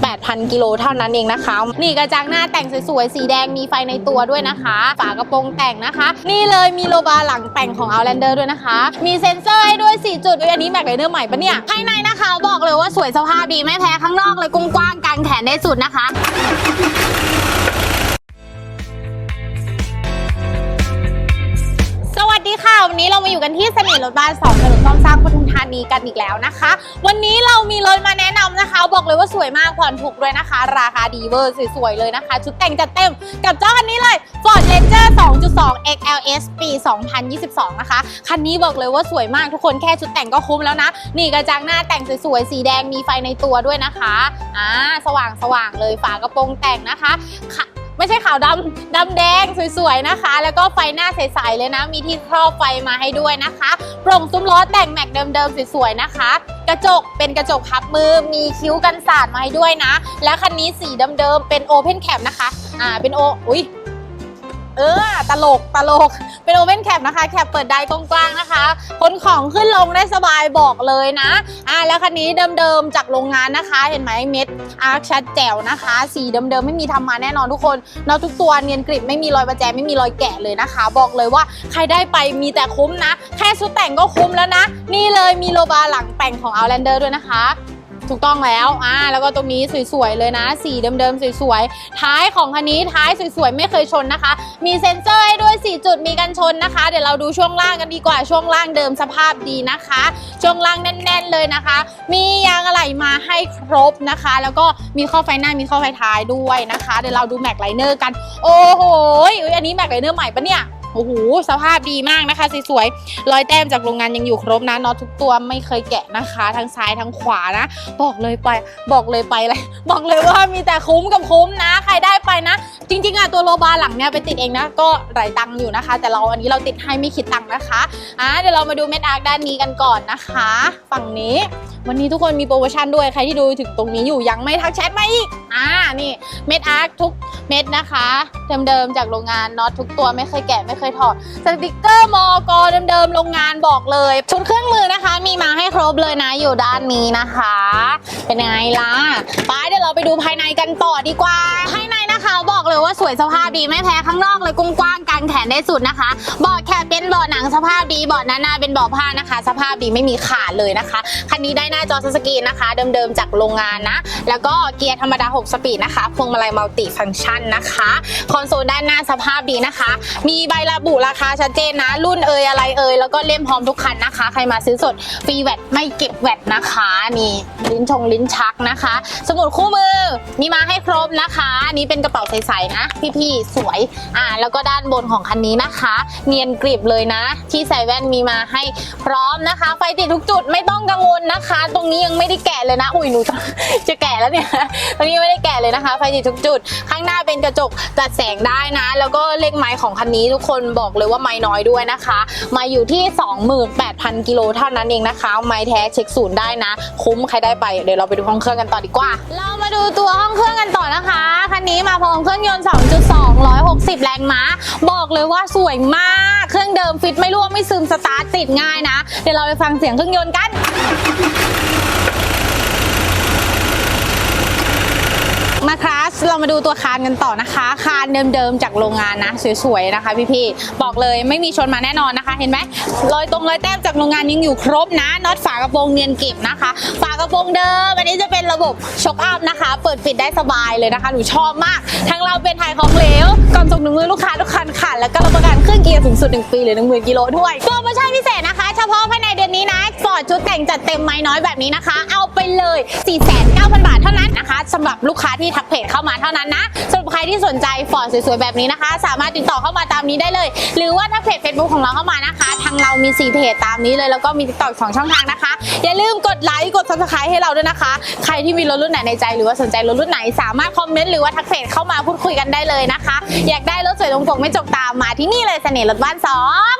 28,000 กิโลเท่านั้นเองนะคะ นี่กระจังหน้าแต่งสวยๆ สีแดงมีไฟในตัวด้วยนะคะ ฝากระโปรงแต่งนะคะ นี่เลยมีโลบาร์หลังแต่งของ Outlander ด้วยนะคะ มีเซ็นเซอร์ให้ด้วย 4 จุดด้วยอันนี้แม็กไรเนอร์ใหม่ปะเนี่ยภายในนะคะบอกเลยว่าสวยสภาพดีไม่แพ้ข้างนอกเลยกว้างๆกางแขนได้สุดนะคะ เรามาอยู่กันที่เสน่ห์รถบ้าน2ถนนคลองสร้างปทุมธานีกันอีกแล้วนะคะ วันนี้เรามีรถมาแนะนำนะคะ บอกเลยว่าสวยมากผ่อนถูกด้วยนะคะ ราคาดีเวอร์สวยๆเลยนะคะ ชุดแต่งจัดเต็มกับเจ้าคันนี้เลย Ford Ranger 2.2 XLS ปี 2022 นะคะ คันนี้บอกเลยว่าสวยมากทุกคนแค่ชุดแต่งก็คุ้มแล้วนะ นี่กระจังหน้าแต่งสวยๆสีแดงมีไฟในตัวด้วยนะคะอ่าสว่างๆเลยฝากระโปรงแต่งนะคะค่ะ ไม่ใช่ขาวดำดำแดงสวยๆนะคะ แล้วก็ไฟหน้าใสๆเลยนะ มีที่ครอบไฟมาให้ด้วยนะคะโปร่งซุ้มล้อแต่งแม็กเดิมๆสวยๆนะคะ กระจกเป็นกระจกพับมือมีคิ้วกันสาดมาให้ด้วยนะ และคันนี้สีเดิมๆเป็นโอเพนแคปนะคะอ่าเป็นโออุ้ย เออตลกตลกเป็นโอเ n นแคปนะคะแคปเปิดได้กว้างๆนะคะขนของขึ้นลงได้สบายบอกเลยนะอ่าแล้วคันนี้เดิมๆจากโรงงานนะคะ เห็นไหมเม็ดอาร์คชัดแจ๋วนะคะ สีเดิมๆไม่มีทำมาแน่นอนทุกคนเนาะทุกตัวเนียนกริบไม่มีรอยประแจไม่มีรอยแกะเลยนะคะ บอกเลยว่าใครได้ไปมีแต่คุ้มนะ แค่ชุดแต่งก็คุ้มแล้วนะ นี่เลยมีโลบาหลังแต่งของ Outlander ด้วยนะคะ ถูกต้องแล้วอ่าแล้วก็ตรงนี้สวยๆเลยนะ สีเดิมๆสวยๆ ท้ายของคันนี้ท้ายสวยๆ ไม่เคยชนนะคะ มีเซ็นเซอร์ให้ด้วย 4 จุดมีกันชนนะคะ เดี๋ยวเราดูช่วงล่างกันดีกว่าช่วงล่างเดิมสภาพดีนะคะ ช่วงล่างแน่น ๆเลยนะคะ มียางอะไหล่มาให้ครบนะคะ แล้วก็มีข้อไฟหน้ามีข้อไฟท้ายด้วยนะคะ เดี๋ยวเราดูแม็กไลเนอร์กัน โอ้โหอุ๊ยอันนี้แม็กไลเนอร์ใหม่ปะเนี่ย โอ้โหสภาพดีมากนะคะสวยๆรอยแต้มจากโรงงานยังอยู่ครบนะน็อตทุกตัวไม่เคยแกะนะคะ ทั้งซ้ายทั้งขวานะ บอกเลยไป บอกเลยไปเลย บอกเลยว่ามีแต่คุ้มกับคุ้มนะ ใครได้ไปนะ จริงๆอะตัวโลบาหลังเนี่ยไปติดเองนะ ก็หลายตังค์อยู่นะคะ แต่เราอันนี้เราติดให้ไม่คิดตังค์นะคะอะเดี๋ยวเรามาดูเม็ดอาร์ด้านนี้กันก่อนนะคะ ฝั่งนี้ วันนี้ทุกคนมีโปรโมชั่นด้วยใครที่ดูถึงตรงนี้อยู่ยังไม่ทักแชทมาอีกอ่านี่เม็ดอาร์ทุกเม็ดนะคะเดิมๆจากโรงงานน็อตทุกตัวไม่เคยแกะไม่เคยถอดสติกเกอร์มอกเดิมๆโรงงานบอกเลย ชุดเครื่องมือนะคะ มีมาให้ครบเลยนะอยู่ด้านนี้นะคะ เป็นไงล่ะไปเดี๋ยวเราไปดูภายในกันต่อดีกว่าภายใน นะคะบอกเลยว่าสวยสภาพดีไม่แพ้ข้างนอกเลยกุ้งกว้างกางแขนได้สุดนะคะบาะแคบเป็นบาะหนังสภาพดีบาะหน้าหน้าเป็นบาะผ้านะคะ สภาพดีไม่มีขาดเลยนะคะคันนี้ได้หน้าจอทัชสกรีนนะคะ เดิมๆจากโรงงานนะ แล้วก็เกียร์ธรรมดา 6 สปีดนะคะพวงมาลัยมัลติฟังก์ชันนะคะ คอนโซลด้านหน้าสภาพดีนะคะ มีใบระบุราคาชัดเจนนะ รุ่นเอยอะไรเอยแล้วก็เล่มพร้อมทุกคันนะคะ ใครมาซื้อสดฟรีแวตไม่เก็บแวตนะคะนี่ลิ้นชงลิ้นชักนะคะ สมุดคู่มือมีมาให้ครบนะคะนนี้เป็นกระเป๋าใสๆนะ พี่ๆสวยอ่าแล้วก็ด้านบนของคันนี้นะคะ เนียนกริบเลยนะ ที่ใส่แว่นมีมาให้พร้อมนะคะ ไฟติดทุกจุดไม่ต้องกังวลนะคะ ตรงนี้ยังไม่ได้แกะเลยนะ อุ้ยหนูจะแกะแล้วเนี่ยตรงนี้ไม่ได้แกะเลยนะคะ ไฟติดทุกจุด ข้างหน้าเป็นกระจกจัดแสงได้นะ แล้วก็เลขไม้ของคันนี้ทุกคนบอกเลยว่าไม้น้อยด้วยนะคะ มาอยู่ที่ 28,000กิโลเท่านั้นเองนะคะ ไม้แท้เช็คศูนย์ได้นะ คุ้มใครได้ไปเดี๋ยวเราไปดูห้องเครื่องกันต่อดีกว่า เรามาดูตัวห้องเครื่องกันต่อนะคะ นนี้มาพร้อมเครื่องยนต์ 2.2 160 แรงม้า บอกเลยว่าสวยมาก เครื่องเดิมฟิตไม่รั่วไม่ซึมสตาร์ทติดง่ายนะ เดี๋ยวเราไปฟังเสียงเครื่องยนต์กัน มาคลาสเรามาดูตัวคานกันต่อนะคะ คานเดิมๆจากโรงงานนะ สวยๆนะคะพี่ๆบอกเลยไม่มีชนมาแน่นอนนะคะ เห็นไหมรอยตรงรอยแต้มจากโรงงานยังอยู่ครบนะน็อตฝากระโปรงเนียนเก็บนะคะ ฝากระโปรงเดิมอันนี้จะเป็นระบบช็อคอัพนะคะ เปิดปิดได้สบายเลยนะคะหนูชอบมากทั้งเราเป็นไทยของเหลวก่อนส่งถึงมือลูกค้าทุกคันค่ะแล้วก็รับประกัน รื่องเกียร์สูงสุด 1 ปีหรือ 10,000 กิโลด้วยโปรโมชั่นพิเศษนะคะ เฉพาะภายในเดือนนี้นะฟอร์ดชุดแต่งจัดเต็มไม้น้อยแบบนี้นะคะ เอาไปเลย 4,900 บาทเท่านั้นนะคะสำหรับลูกค้าที่ทักเพจเข้ามาเท่านั้นนะสำหรับใครที่สนใจฟอร์ดสวยๆแบบนี้นะคะ สามารถติดต่อเข้ามาตามนี้ได้เลย หรือว่าถ้าเพจ Facebook ของเราเข้ามานะคะางเรามี4เพจตามนี้เลยแล้วก็มีติดต่อสองช่องทางนะคะ อย่าลืมกดไลค์กด subscribe ให้เราด้วยนะคะ ใครที่มีรถรุ่นไหนในใจหรือว่าสนใจรถรุ่นไหนสามารถคอมเมนต์หรือว่าทักเพจเข้ามาพูดคุยกันได้เลยนะคะ อยากได้รถสวยตรงปกไม่จกตามมาที่นี่เลยเสน่ห์รถบ้านสอง